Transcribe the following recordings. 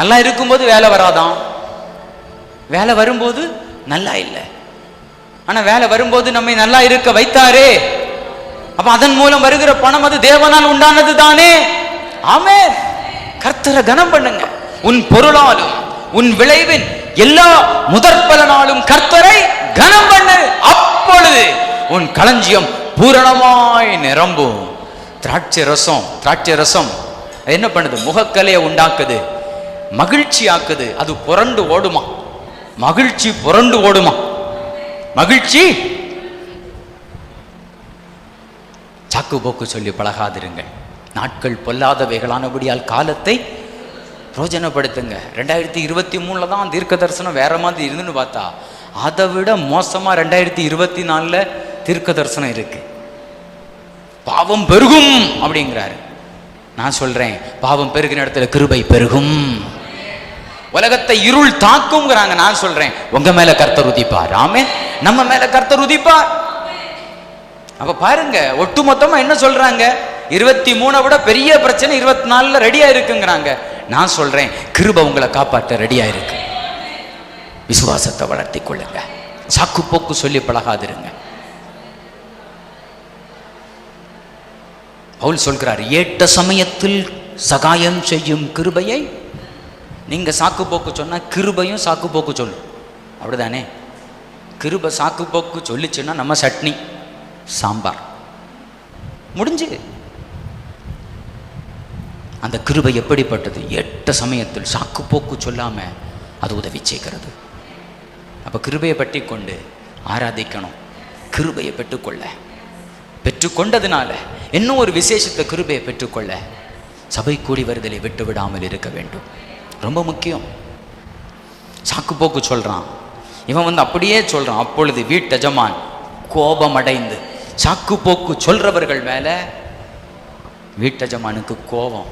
நல்லா இருக்கும்போது வேலை வராதான் வேலை வரும்போது நல்லா இல்லை. ஆனா வேலை வரும்போது நம்மை நல்லா இருக்க வைத்தாரே. அப்ப அதன் மூலம் வருகிற பணம் அது தேவனால் உண்டானது தானே? ஆமே கர்த்தரை கனம் பண்ணுங்க. உன் பொருளாலும் உன் விளைவின் எல்லா முதற் பலனாலும் கர்த்தரை கனம் பண்ணு. அப்பொழுது உன் களஞ்சியம் பூரணமாய் நிரம்பும். திராட்சை ரசம் திராட்சை ரசம். என்ன பண்ணுது? முகக்கலையை உண்டாக்குது. மகிழ்ச்சி ஆக்குது அது புரண்டு ஓடுமா? மகிழ்ச்சி புரண்டு ஓடுமா? மகிழ்ச்சி? சாக்கு போக்கு சொல்லி பழகாதிருங்கள். நாட்கள் பொல்லாதவைகளானபடியால் காலத்தை பிரோஜனப்படுத்துங்க. ரெண்டாயிரத்தி இருபத்தி மூணில் தான் தீர்க்க தரிசனம் வேற மாதிரி இருந்துன்னு பார்த்தா அதை விட மோசமா ரெண்டாயிரத்தி இருபத்தி நாலுல தீர்க்க தரிசனம் இருக்கு. பாவம் பெருகும் அப்படிங்கிறாரு. நான் சொல்றேன் பாவம் பெருகின இடத்துல கிருபை பெருகும். உலகத்தை இருள் தாக்குங்கிறாங்க நான் சொல்றேன். உங்க மேல கர்த்தர் உதிப்பார். ஆமே நம்ம மேல கர்த்தர் உதிப்பார். அப்ப பாருங்க ஒட்டுமொத்தமா என்ன சொல்றாங்க? இருபத்தி மூணை விட பெரிய பிரச்சனை இருபத்தி நாலுல ரெடியா இருக்குங்கிறாங்க நான் சொல்றேன் கிருப உங்களை காப்பாற்ற ரெடியா இருக்கு விசுவாசத்தை வளர்த்தி கொள்ளுங்க. சாக்கு போக்கு சொல்லி பழகாதிருங்க. பவுல் சொல்கிறார் ஏட்ட சமயத்தில் சகாயம் செய்யும் கிருபையை நீங்க சாக்கு போக்கு சொன்னா கிருபையும் சாக்கு போக்கு சொல்லும் அப்படிதானே? கிருபை சாக்கு போக்கு சொல்லிச்சுன்னா நம்ம சட்னி சாம்பார். முடிஞ்சு. அந்த கிருபை எப்படிப்பட்டது? எட்ட சமயத்தில் சாக்கு போக்கு சொல்லாம அது உதவி செய்கிறது. அப்ப கிருபையை பற்றி கொண்டு ஆராதிக்கணும். கிருபையை பெற்றுக்கொள்ள. பெற்றுக்கொண்டதுனால இன்னும் ஒரு விசேஷத்தை கிருபையை பெற்றுக்கொள்ள சபை கூடி வருதலை விட்டு விடாமல் இருக்க வேண்டும். ரொம்ப முக்கியம். சாக்கு போக்கு சொல்கிறான் இவன் வந்து அப்படியே சொல்கிறான் அப்பொழுது வீட்டஜமான் கோபம் அடைந்து சாக்கு போக்கு சொல்றவர்கள் மேல வீட்டஜமானுக்கு கோபம்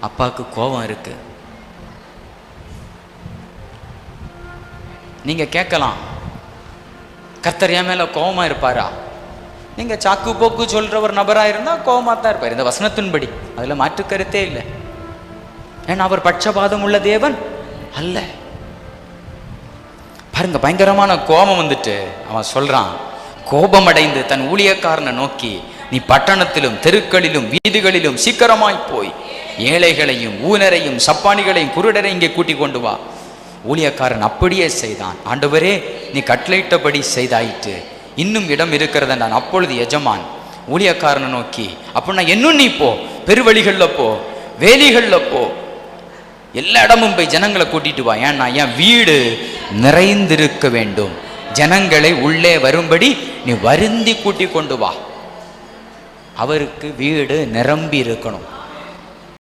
அப்பாவுக்கு கோபம் இருக்கு. நீங்க கேட்கலாம் கத்தரியா என் மேல கோபமா இருப்பாரா? நீங்க சாக்கு போக்கு சொல்கிற ஒரு நபரா இருந்தா கோபமா தான் இருப்பார். இந்த வசனத்தின்படி அதுல மாற்று கருத்தே இல்லை. ஏன்னா அவர் பட்சபாதம் உள்ள தேவன் அல்ல. பாருங்க பயங்கரமான கோபம் வந்துட்டு அவன் சொல்றான். கோபமடைந்து தன் ஊழியக்காரனை நோக்கி நீ பட்டணத்திலும் தெருக்களிலும் வீதிகளிலும் சீக்கிரமாய் போய் ஏழைகளையும் ஊனரையும் சப்பானிகளையும் குருடரை இங்கே கூட்டிக் கொண்டு வா. ஊழியக்காரன் அப்படியே செய்தான். ஆண்டவரே நீ கட்டளையிட்டபடி செய்தாயிற்று. இன்னும் இடம் இருக்கிறத நான் அப்பொழுது எஜமான். ஊழியக்காரனை நோக்கி அப்படின்னா இன்னும் நீ போ. பெருவழிகளில் போ. வேலிகளில் போ. எல்லா இடமும் போய் ஜனங்களை கூட்டிட்டு வா. ஏன்னா என் வீடு நிறைந்திருக்க வேண்டும். ஜனங்களை உள்ளே வரும்படி நீ வருந்தி கூட்டி கொண்டு வா. அவருக்கு வீடு நிரம்பி இருக்கணும்